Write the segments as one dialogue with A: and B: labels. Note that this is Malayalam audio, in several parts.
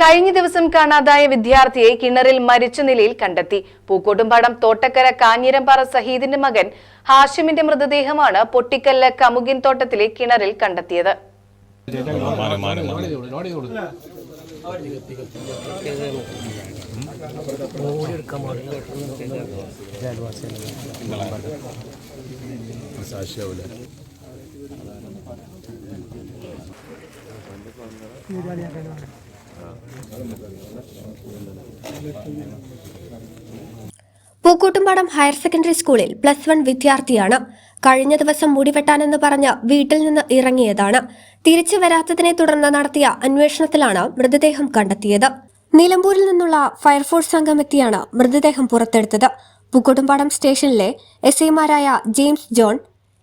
A: കഴിഞ്ഞ ദിവസം കാണാതായ വിദ്യാർത്ഥിയെ കിണറിൽ മരിച്ച നിലയിൽ കണ്ടെത്തി. പൂക്കോട്ടുംപാടം തോട്ടക്കര കാഞ്ഞിരമ്പാറ സഹീദിന്റെ മകൻ ഹാഷിമിന്റെ മൃതദേഹമാണ് പൊട്ടിക്കല്ല് കമുകിൻ തോട്ടത്തിലെ കിണറിൽ കണ്ടെത്തിയത്.
B: പൂക്കോട്ടുംപാടം ഹയർ സെക്കൻഡറി സ്കൂളിൽ പ്ലസ് വൺ വിദ്യാർത്ഥിയാണ് കഴിഞ്ഞ ദിവസം മുടിവെട്ടാനെന്ന് പറഞ്ഞ് വീട്ടിൽ നിന്ന് ഇറങ്ങിയതാണ്. തിരിച്ചു വരാത്തതിനെ തുടർന്ന് നടത്തിയ അന്വേഷണത്തിലാണ് മൃതദേഹം കണ്ടെത്തിയത്. നിലമ്പൂരിൽ നിന്നുള്ള ഫയർഫോഴ്സ് സംഘം എത്തിയാണ് മൃതദേഹം പുറത്തെടുത്തത്. പൂക്കോട്ടുംപാടം സ്റ്റേഷനിലെ എസ് ഐമാരായ James John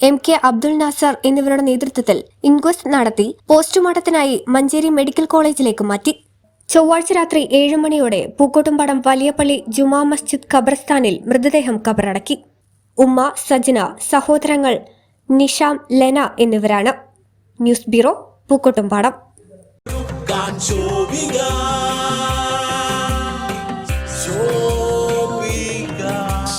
B: M K Abdul Nasar എന്നിവരുടെ നേതൃത്വത്തിൽ ഇൻക്വസ്റ്റ് നടത്തി പോസ്റ്റ്മോർട്ടത്തിനായി മഞ്ചേരി മെഡിക്കൽ കോളേജിലേക്ക് മാറ്റി. ചൊവ്വാഴ്ച രാത്രി ഏഴ് മണിയോടെ പൂക്കോട്ടുംപാടം വലിയപ്പള്ളി ജുമാ മസ്ജിദ് ഖബർസ്ഥാനിൽ മൃതദേഹം കബറടക്കി. ഉമ്മ സജന സഹോദരങ്ങൾ നിഷാം ലെന എന്നിവരാണ്. News bureau Pookkottumpadam.